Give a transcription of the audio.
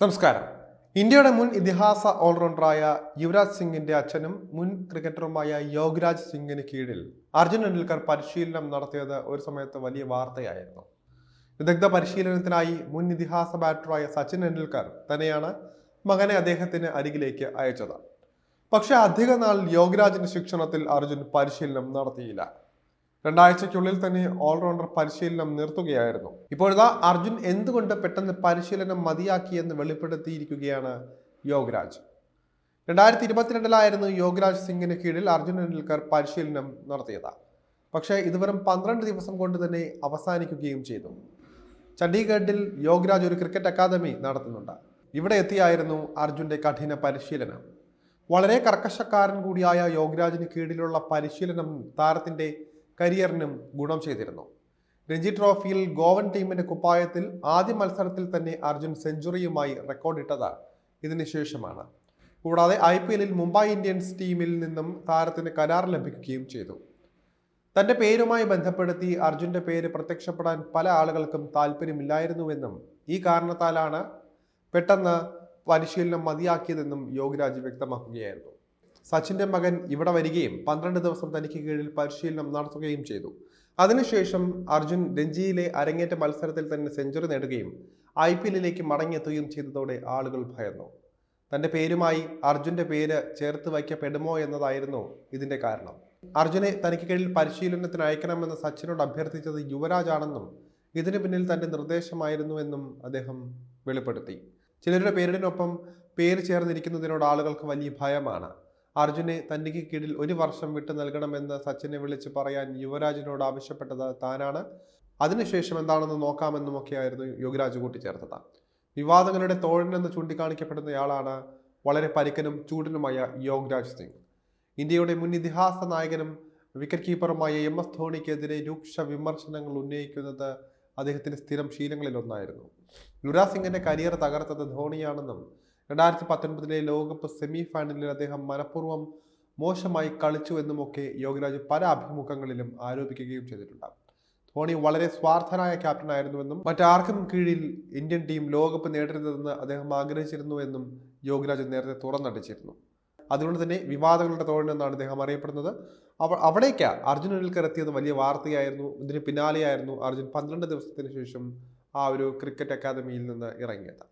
നമസ്കാരം. ഇന്ത്യയുടെ മുൻ ഇതിഹാസ ഓൾറൗണ്ടറായ യുവരാജ് സിംഗിന്റെ അച്ഛനും മുൻ ക്രിക്കറ്ററുമായ യോഗരാജ് സിംഗിന് കീഴിൽ അർജുൻ ടെണ്ടുൽക്കർ പരിശീലനം നടത്തിയത് ഒരു സമയത്ത് വലിയ വാർത്തയായിരുന്നു. വിദഗ്ധ പരിശീലനത്തിനായി മുൻ ഇതിഹാസ ബാറ്ററായ സച്ചിൻ ടെണ്ടുൽക്കർ തന്നെയാണ് മകനെ അദ്ദേഹത്തിന് അരികിലേക്ക് അയച്ചത്. പക്ഷേ അധിക നാൾ യോഗരാജിന്റെ ശിക്ഷണത്തിൽ അർജുൻ പരിശീലനം നടത്തിയില്ല. രണ്ടാഴ്ചയ്ക്കുള്ളിൽ തന്നെ ഓൾറൗണ്ടർ പരിശീലനം നിർത്തുകയായിരുന്നു. ഇപ്പോഴതാ അർജുൻ എന്തുകൊണ്ട് പെട്ടെന്ന് പരിശീലനം മതിയാക്കിയെന്ന് വെളിപ്പെടുത്തിയിരിക്കുകയാണ് യോഗരാജ്. രണ്ടായിരത്തി ഇരുപത്തിരണ്ടിലായിരുന്നു യോഗരാജ് സിംഗിന് കീഴിൽ അർജുൻ ടെണ്ടുൽക്കർ പരിശീലനം നടത്തിയത്. പക്ഷേ ഇത് വെറും പന്ത്രണ്ട് ദിവസം കൊണ്ട് തന്നെ അവസാനിക്കുകയും ചെയ്തു. ചണ്ഡീഗഡിൽ യോഗരാജ് ഒരു ക്രിക്കറ്റ് അക്കാദമി നടത്തുന്നുണ്ട്. ഇവിടെ എത്തിയായിരുന്നു അർജുന്റെ കഠിന പരിശീലനം. വളരെ കർക്കശക്കാരൻ കൂടിയായ യോഗരാജിന് കീഴിലുള്ള പരിശീലനം താരത്തിന്റെ കരിയറിനും ഗുണം ചെയ്തിരുന്നു. രഞ്ജി ട്രോഫിയിൽ ഗോവൻ ടീമിന്റെ കുപ്പായത്തിൽ ആദ്യ മത്സരത്തിൽ തന്നെ അർജുൻ സെഞ്ചുറിയുമായി റെക്കോർഡിട്ടത് ഇതിനുശേഷമാണ് കൂടാതെ ഐ പി എല്ലിൽ മുംബൈ ഇന്ത്യൻസ് ടീമിൽ നിന്നും താരത്തിന് കരാർ ലഭിക്കുകയും ചെയ്തു. തന്റെ പേരുമായി ബന്ധപ്പെടുത്തി അർജുന്റെ പേര് പ്രത്യക്ഷപ്പെടാൻ പല ആളുകൾക്കും താല്പര്യമില്ലായിരുന്നുവെന്നും ഈ കാരണത്താലാണ് പെട്ടെന്ന് പരിശീലനം മതിയാക്കിയതെന്നും യോഗരാജ് വ്യക്തമാക്കുകയായിരുന്നു. സച്ചിന്റെ മകൻ ഇവിടെ വരികയും പന്ത്രണ്ട് ദിവസം തനിക്ക് കീഴിൽ പരിശീലനം നടത്തുകയും ചെയ്തു. അതിനുശേഷം അർജുൻ രഞ്ജിയിലെ അരങ്ങേറ്റ മത്സരത്തിൽ തന്നെ സെഞ്ചുറി നേടുകയും ഐ പി എല്ലിലേക്ക് മടങ്ങിയെത്തുകയും ചെയ്തതോടെ ആളുകൾ ഭയന്നു. തന്റെ പേരുമായി അർജുന്റെ പേര് ചേർത്ത് വയ്ക്കപ്പെടുമോ എന്നതായിരുന്നു ഇതിന്റെ കാരണം. അർജുനെ തനിക്ക് കീഴിൽ പരിശീലനത്തിന് അയക്കണമെന്ന് സച്ചിനോട് അഭ്യർത്ഥിച്ചത് യുവരാജാണെന്നും ഇതിനു പിന്നിൽ തന്റെ നിർദ്ദേശമായിരുന്നുവെന്നും അദ്ദേഹം വെളിപ്പെടുത്തി. ചിലരുടെ പേരിനൊപ്പം പേര് ചേർന്നിരിക്കുന്നതിനോട് ആളുകൾക്ക് വലിയ ഭയമാണ്. അർജുനെ തനിക്ക് കീഴിൽ ഒരു വർഷം വിട്ടു നൽകണമെന്ന് സച്ചിനെ വിളിച്ച് പറയാൻ യുവരാജിനോട് ആവശ്യപ്പെട്ടത് താനാണ്. അതിനുശേഷം എന്താണെന്ന് നോക്കാമെന്നുമൊക്കെയായിരുന്നു യോഗിരാജ് കൂട്ടിച്ചേർത്തത്. വിവാദങ്ങളുടെ തോഴനെന്ന് ചൂണ്ടിക്കാണിക്കപ്പെടുന്നയാളാണ് വളരെ പരിക്കനും ചൂടനുമായ യോഗരാജ് സിംഗ്. ഇന്ത്യയുടെ മുൻ ഇതിഹാസ നായകനും വിക്കറ്റ് കീപ്പറുമായ എം എസ് ധോണിക്കെതിരെ രൂക്ഷ വിമർശനങ്ങൾ ഉന്നയിക്കുന്നത് അദ്ദേഹത്തിന്റെ സ്ഥിരം ശീലങ്ങളിൽ ഒന്നായിരുന്നു യുവരാജ് സിംഗിന്റെ കരിയർ തകർത്തത് ധോണിയാണെന്നും രണ്ടായിരത്തി പത്തൊൻപതിലെ ലോകകപ്പ് സെമി ഫൈനലിൽ അദ്ദേഹം മനഃപൂർവം മോശമായി കളിച്ചു എന്നുമൊക്കെ യോഗരാജ് പല അഭിമുഖങ്ങളിലും ആരോപിക്കുകയും ചെയ്തിട്ടുണ്ട് ധോണി വളരെ സ്വാർത്ഥനായ ക്യാപ്റ്റൻ ക്യാപ്റ്റനായിരുന്നുവെന്നും മറ്റാർക്കും കീഴിൽ ഇന്ത്യൻ ടീം ലോകകപ്പ് നേടരുതെന്ന് അദ്ദേഹം ആഗ്രഹിച്ചിരുന്നുവെന്നും യോഗരാജ് നേരത്തെ തുറന്നടിച്ചിരുന്നു. അതുകൊണ്ട് തന്നെ വിവാദങ്ങളുടെ തോഴനെന്നാണ് അദ്ദേഹം അറിയപ്പെടുന്നത്. അവ അവിടേക്ക് അർജുൻ അനിൽക്കർ എത്തിയത് വലിയ വാർത്തയായിരുന്നു. ഇതിന് പിന്നാലെയായിരുന്നു അർജുൻ പന്ത്രണ്ട് ദിവസത്തിന് ശേഷം ആ ഒരു ക്രിക്കറ്റ് അക്കാദമിയിൽ നിന്ന് ഇറങ്ങിയത്.